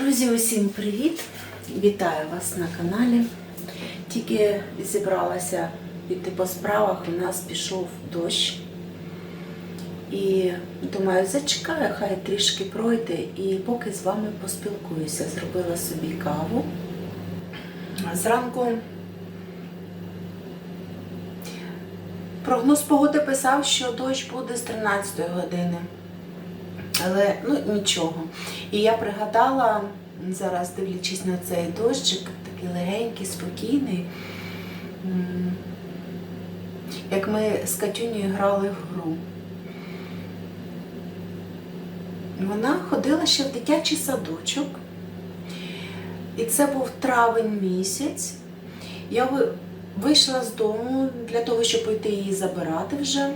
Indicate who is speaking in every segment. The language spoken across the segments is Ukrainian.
Speaker 1: Друзі, усім привіт! Вітаю вас на каналі. Тільки зібралася піти по справах, у нас пішов дощ. І думаю, зачекаю, хай трішки пройде, і поки з вами поспілкуюся. Зробила собі каву. Зранку прогноз погоди писав, що дощ буде з 13 години. Але ну нічого. І я пригадала, зараз дивлячись на цей дощик, такий легенький, спокійний, як ми з Катюнею грали в гру. Вона ходила ще в дитячий садочок. І це був травень місяць. Я вийшла з дому для того, щоб пойти її забирати вже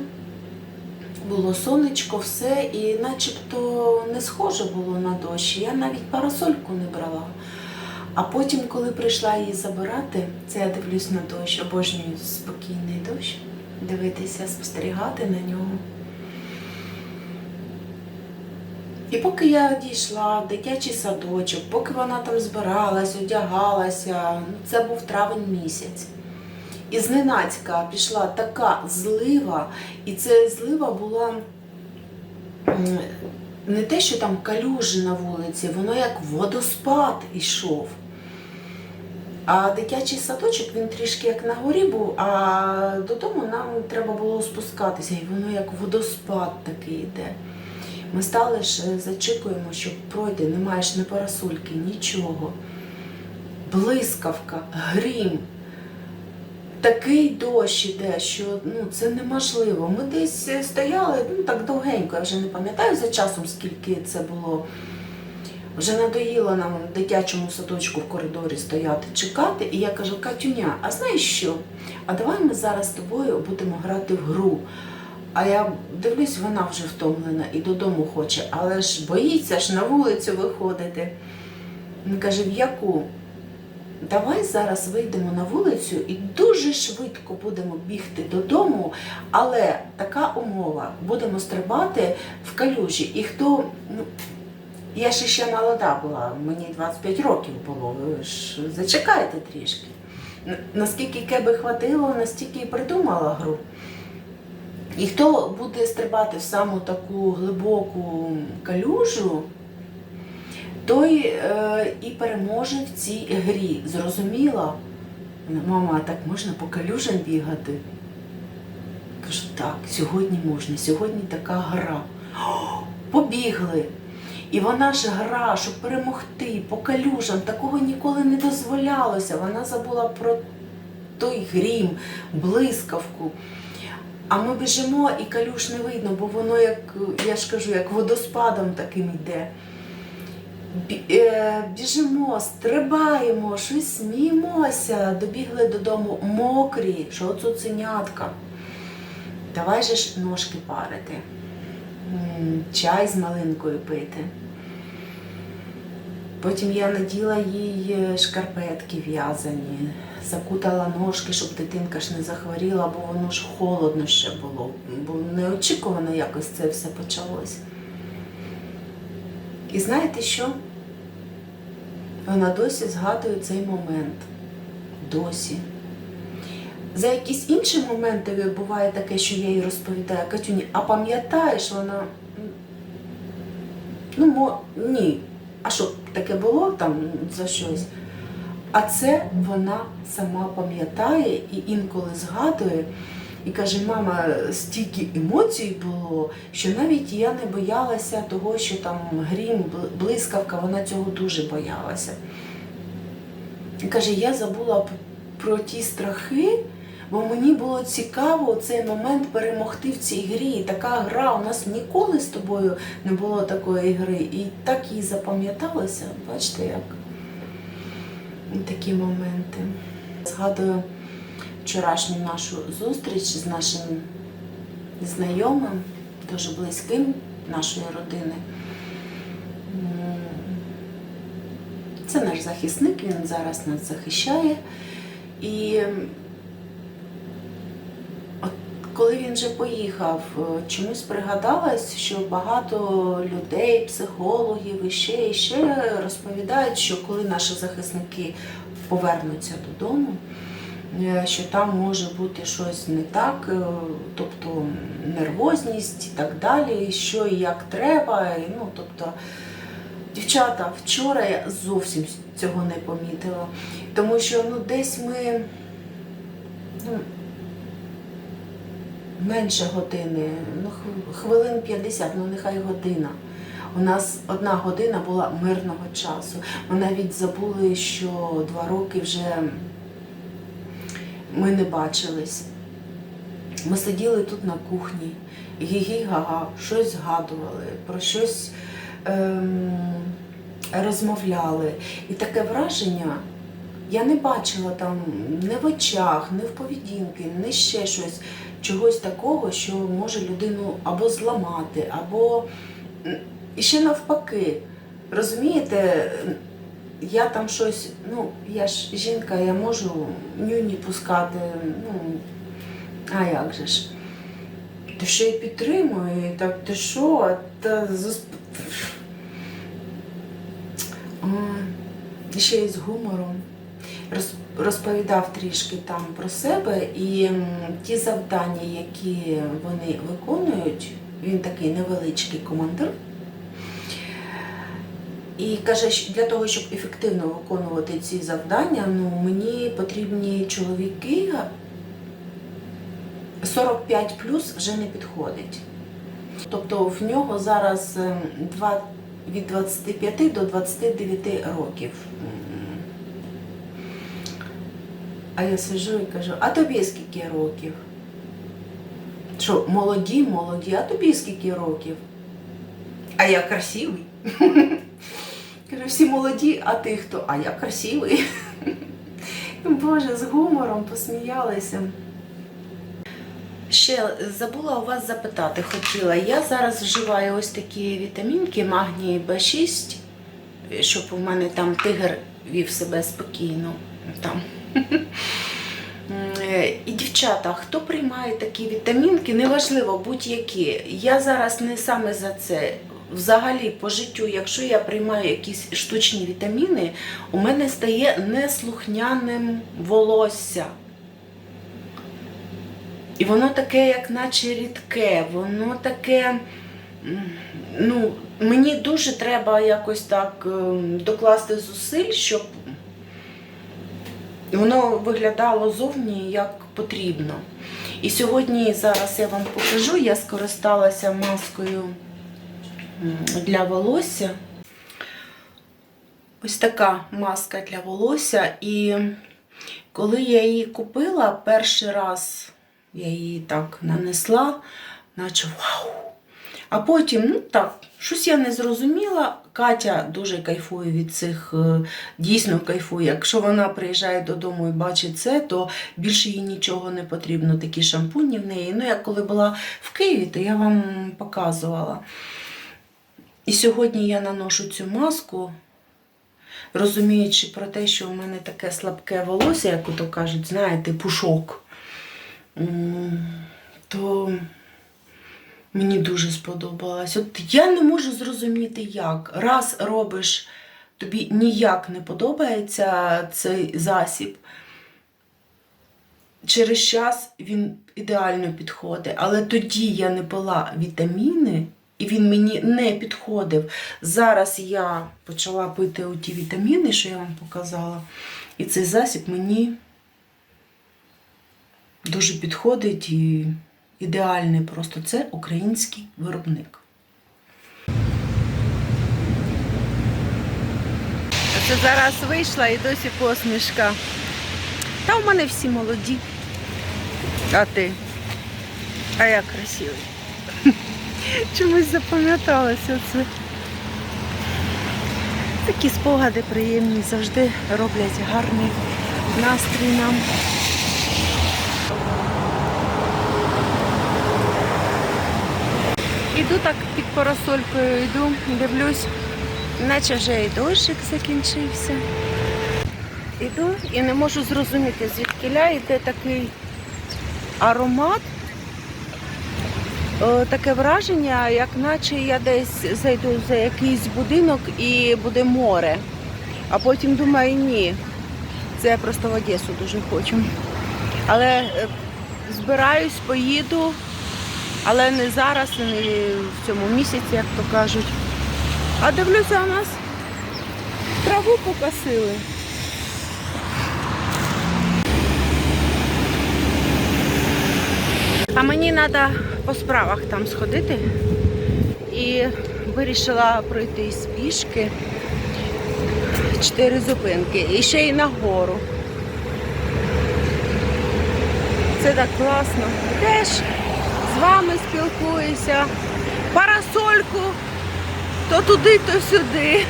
Speaker 1: було сонечко, все, і начебто не схоже було на дощ. Я навіть парасольку не брала. А потім, коли прийшла її забирати, це я дивлюсь на дощ, обожнюю спокійний дощ, дивитися, спостерігати на нього. І поки я дійшла в дитячий садочок, поки вона там збиралась, одягалася, ну, це був травень місяць. І зненацька пішла така злива, і ця злива була не те, що там калюжі на вулиці, воно як водоспад ішов. А дитячий садочок він трішки як на горі був, а додому нам треба було спускатися, і воно як водоспад такий йде. Ми стали ж е, зачікуємо, що пройде, не маєш ні парасольки, нічого. Блискавка, грім такий дощ іде, що ну, це неможливо. Ми десь е, стояли ну, так довгенько, я вже не пам'ятаю за часом, скільки це було. Вже надоїло нам в дитячому садочку в коридорі стояти, чекати. І я кажу, Катюня, а знаєш що? А давай ми зараз з тобою будемо грати в гру. А я дивлюсь, вона вже втомлена і додому хоче, але ж боїться ж на вулицю виходити. Він каже, в яку? Давай зараз вийдемо на вулицю і дуже швидко будемо бігти додому, але така умова, будемо стрибати в калюжі. І хто, ну, я ж ще молода була, мені 25 років було, ви ж зачекайте трішки. Наскільки кеби хватило, настільки і придумала гру. І хто буде стрибати в саму таку глибоку калюжу, той е, і переможе в цій грі. Зрозуміла? Мама, так можна по калюжам бігати? Кажу, так, сьогодні можна, сьогодні така гра. Побігли. І вона ж гра, щоб перемогти по калюжам, такого ніколи не дозволялося. Вона забула про той грім, блискавку. А ми біжимо і калюш не видно, бо воно, як я ж кажу, як водоспадом таким йде. Е, Біжимо, стрибаємо, щось сміємося, добігли додому мокрі, що цуценятка. Давай же ж ножки парити, чай з малинкою пити. Потім я наділа їй е, шкарпетки в'язані, закутала ножки, щоб дитинка ж не захворіла, бо воно ж холодно ще було, бо неочікувано якось це все почалось. І знаєте що? Вона досі згадує цей момент. Досі. За якісь інші моменти буває таке, що я їй розповідаю, Катюні, а пам'ятаєш, вона. Ну, мо, ні. А що таке було там за щось? А це вона сама пам'ятає і інколи згадує. І каже, мама, стільки емоцій було, що навіть я не боялася того, що там грім, блискавка, вона цього дуже боялася. І каже, я забула про ті страхи, бо мені було цікаво цей момент перемогти в цій грі. Така гра у нас ніколи з тобою не було такої гри. І так їй запам'яталося. Бачите, як такі моменти. Згадую вчорашню нашу зустріч з нашим знайомим, дуже близьким нашої родини. Це наш захисник, він зараз нас захищає. І от коли він вже поїхав, е, чомусь пригадалось, що багато людей, психологів і ще, і ще розповідають, що коли наші захисники повернуться додому, що там може бути щось не так, е, тобто нервозність і так далі, що і як треба. Ну, тобто, дівчата, вчора я зовсім цього не помітила, тому що ну, десь ми. Ну, менше години, ну, хвилин 50, ну нехай година. У нас одна година була мирного часу. Ми навіть забули, що два роки вже ми не бачились. Ми сиділи тут на кухні, гі-гі-га-га, щось згадували, про щось ем, розмовляли. І таке враження, я не бачила там ні в очах, ні в поведінки, ні ще щось, чогось такого, що може людину або зламати, або і ще навпаки. Розумієте, я там щось, ну, я ж жінка, я можу нюні пускати, ну, а як же ж? Ти що і підтримую, так ти що? Та зас- А, ще й з гумором. Роз- Розповідав трішки там про себе і ті завдання, які вони виконують, він такий невеличкий командир. І каже, що для того, щоб ефективно виконувати ці завдання, ну, мені потрібні чоловіки 45 плюс вже не підходить. Тобто в нього зараз ем, два, від 25 до 29 років. А я сижу і кажу, а тобі скільки років? Що, молоді, молоді, а тобі скільки років? А я красивий. Кажу, всі молоді, а ти хто? А я красивий. Боже, з гумором посміялися. Ще забула у вас запитати хотіла. Я зараз вживаю ось такі вітамінки, магній Б6, щоб у мене там тигр вів себе спокійно. Там. І дівчата, хто приймає такі вітамінки, неважливо будь-які. Я зараз не саме за це. Взагалі, по життю, якщо я приймаю якісь штучні вітаміни, у мене стає неслухняним волосся. І воно таке, як наче рідке, воно таке. Ну, мені дуже треба якось так ем, докласти зусиль, щоб воно виглядало зовні як потрібно. І сьогодні зараз я вам покажу, я скористалася маскою для волосся. Ось така маска для волосся. І коли я її купила, перший раз я її так нанесла, наче вау. А потім, ну так, щось я не зрозуміла. Катя дуже кайфує від цих, е, дійсно кайфує. Якщо вона приїжджає додому і бачить це, то більше їй нічого не потрібно. Такі шампуні в неї. Ну, я коли була в Києві, то я вам показувала. І сьогодні я наношу цю маску, розуміючи про те, що у мене таке слабке волосся, як ото кажуть, знаєте, пушок. То мені дуже сподобалось. От я не можу зрозуміти, як. Раз робиш, тобі ніяк не подобається цей засіб. Через час він ідеально підходить. Але тоді я не пила вітаміни, і він мені не підходив. Зараз я почала пити ті вітаміни, що я вам показала. І цей засіб мені дуже підходить і ідеальний просто. Це український виробник. Це зараз вийшла і досі посмішка. Та в мене всі молоді. А ти? А я красивий. Чомусь запам'яталося це. Такі спогади приємні завжди роблять гарний настрій нам. Іду так під парасолькою, йду, дивлюсь, наче вже і дощик закінчився. Іду і не можу зрозуміти, звідки йде такий аромат таке враження, як наче я десь зайду за якийсь будинок і буде море. А потім думаю, ні. Це я просто в Одесу дуже хочу. Але е, збираюсь, поїду, але не зараз, не в цьому місяці, як то кажуть. А дивлюся, у нас траву покосили. А мені треба по справах там сходити. І вирішила пройтись пішки. Чотири зупинки. І ще й нагору. Це так класно. Йдеш, з вами спілкуюся. Парасольку то туди, то сюди.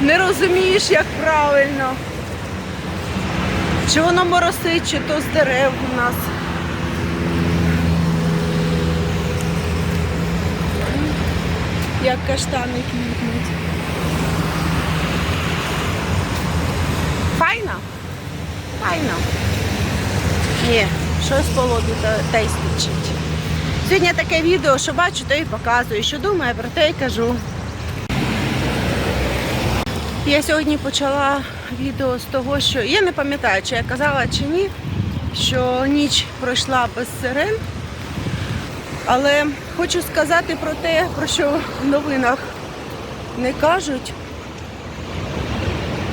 Speaker 1: Не розумієш, як правильно. Чи воно моросить, чи то з дерев у нас. Як каштани квітнуть. Файно? Файно. Ні, щось полобі та, й свідчить. Сьогодні таке відео, що бачу, то і показую, що думаю, про те й кажу. Я сьогодні почала відео з того, що я не пам'ятаю, чи я казала чи ні, що ніч пройшла без сирен. Але хочу сказати про те, про що в новинах не кажуть.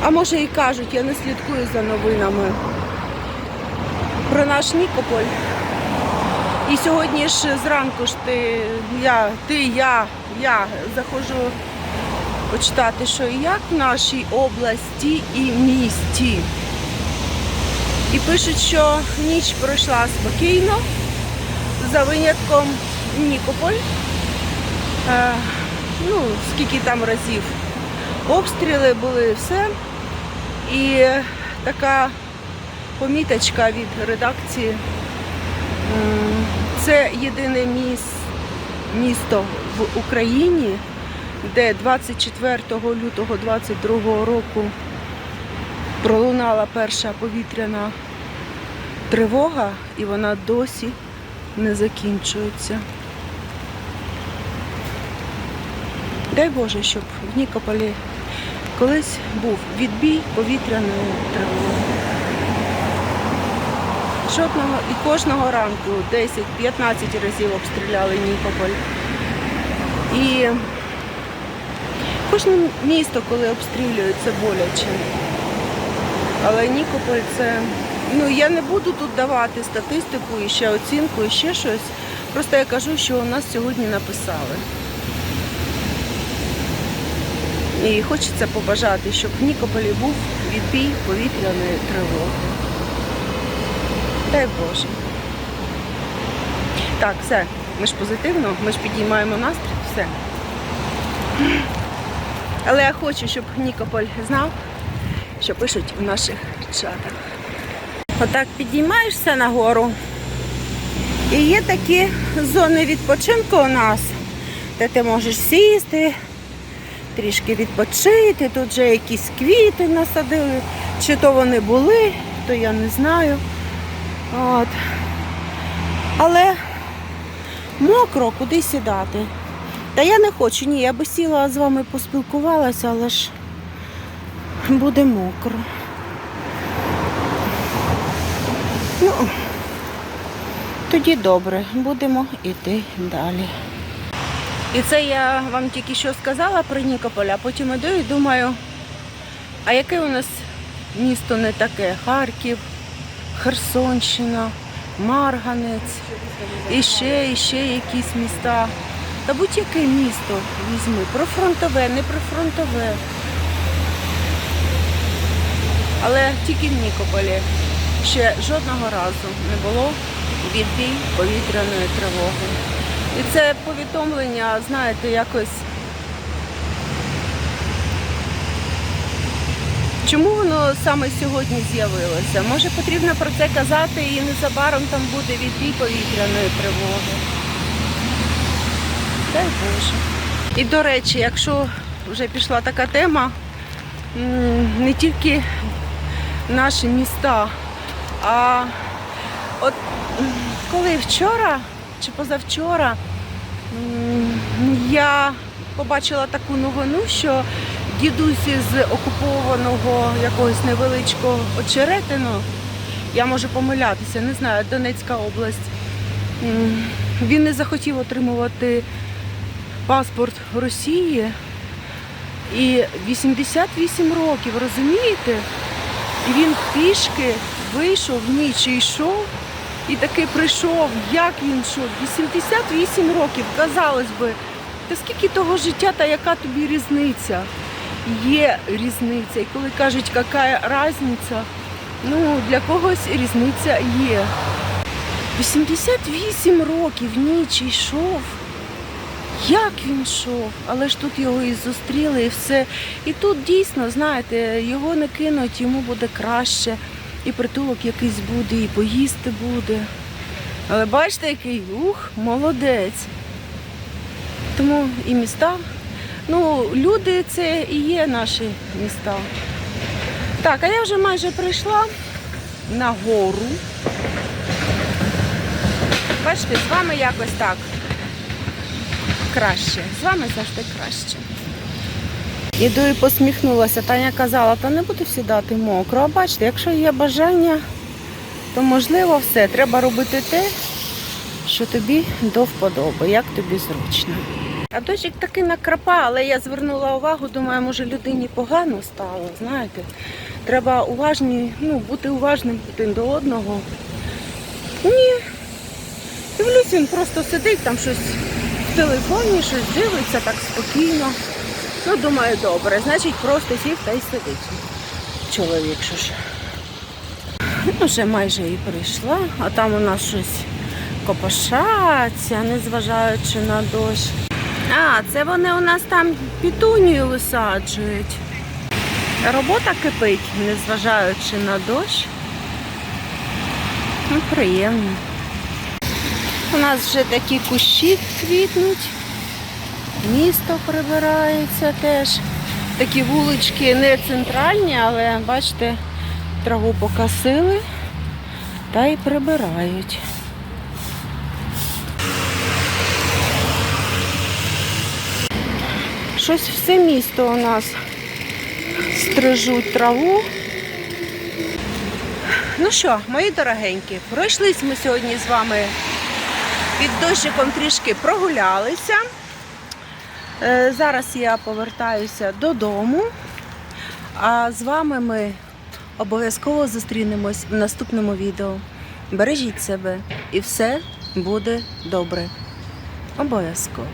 Speaker 1: А може і кажуть, я не слідкую за новинами. Про наш Нікополь. І сьогодні ж зранку ж ти, я, ти, я, я заходжу почитати, що і як в нашій області і місті. І пишуть, що ніч пройшла спокійно, за винятком Нікополь. Ну, скільки там разів обстріли були, все. І така поміточка від редакції. Це єдине місто в Україні, де 24 лютого 22 року пролунала перша повітряна тривога, і вона досі не закінчується. Дай Боже, щоб в Нікополі колись був відбій повітряної тривоги. Жодного і кожного ранку 10-15 разів обстріляли Нікополь. І кожне місто, коли обстрілюють, це боляче. Але Нікополь це. Ну, я не буду тут давати статистику і ще оцінку, і ще щось. Просто я кажу, що у нас сьогодні написали. І хочеться побажати, щоб в Нікополі був відбій повітряної тривоги. Дай Боже. Так, все. Ми ж позитивно, ми ж підіймаємо настрій, все. Але я хочу, щоб Нікополь знав, що пишуть в наших чатах. Отак підіймаєшся нагору. І є такі зони відпочинку у нас, де ти можеш сісти, трішки відпочити. Тут вже якісь квіти насадили. Чи то вони були, то я не знаю. От. Але мокро, куди сідати. Та я не хочу, ні, я би сіла з вами поспілкувалася, але ж буде мокро. Ну, тоді добре, будемо йти далі. І це я вам тільки що сказала про Нікополь, а потім іду і думаю, а яке у нас місто не таке? Харків, Херсонщина, Марганець, і ще, і ще якісь міста. Та будь-яке місто візьми, профронтове, не профронтове. Але тільки в Нікополі ще жодного разу не було відбій повітряної тривоги. І це повідомлення, знаєте, якось. Чому воно саме сьогодні з'явилося? Може потрібно про це казати і незабаром там буде відбій повітряної тривоги. Дай Боже. І до речі, якщо вже пішла така тема, не тільки наші міста, а от коли вчора чи позавчора Я побачила таку новину, що дідусь з окупованого якогось невеличкого очеретину, я можу помилятися, не знаю, Донецька область. Він не захотів отримувати паспорт Росії. І 88 років, розумієте? І він пішки вийшов в ніч і йшов, і таки прийшов. Як він йшов? 88 років, казалось би, та скільки того життя та яка тобі різниця? Є різниця. І коли кажуть, яка різниця, ну для когось різниця є. 88 років ніч йшов. Як він йшов, але ж тут його і зустріли, і все. І тут дійсно, знаєте, його не кинуть, йому буде краще, і притулок якийсь буде, і поїсти буде. Але бачите, який ух, молодець. Тому і міста. Ну, люди це і є наші міста. Так, а я вже майже прийшла на гору. Бачите, з вами якось так краще. З вами завжди краще. Іду і посміхнулася. Таня казала, та не буду сідати мокро. А бачите, якщо є бажання, то можливо все. Треба робити те, що тобі до вподоби, як тобі зручно. А дощик таки накрапа, але я звернула увагу, думаю, може людині погано стало, знаєте. Треба уважні, ну, бути уважним один до одного. Ні. Дивлюсь, він просто сидить там щось в телефоні, щось дивиться так спокійно. Ну, думаю, добре, значить просто сів та й сидить. Чоловік що ж. Ну, вже майже і прийшла, а там у нас щось копошаться, незважаючи на дощ. А, це вони у нас там пітунію висаджують. Робота кипить, незважаючи на дощ. Ну, приємно. У нас вже такі кущі квітнуть. Місто прибирається теж. Такі вулички не центральні, але бачите, траву покосили та й прибирають. Щось все місто у нас стрижуть траву. Ну що, мої дорогенькі, пройшлись ми сьогодні з вами під дощиком трішки прогулялися. Е, Зараз я повертаюся додому, а з вами ми обов'язково зустрінемось в наступному відео. Бережіть себе і все буде добре. Обов'язково.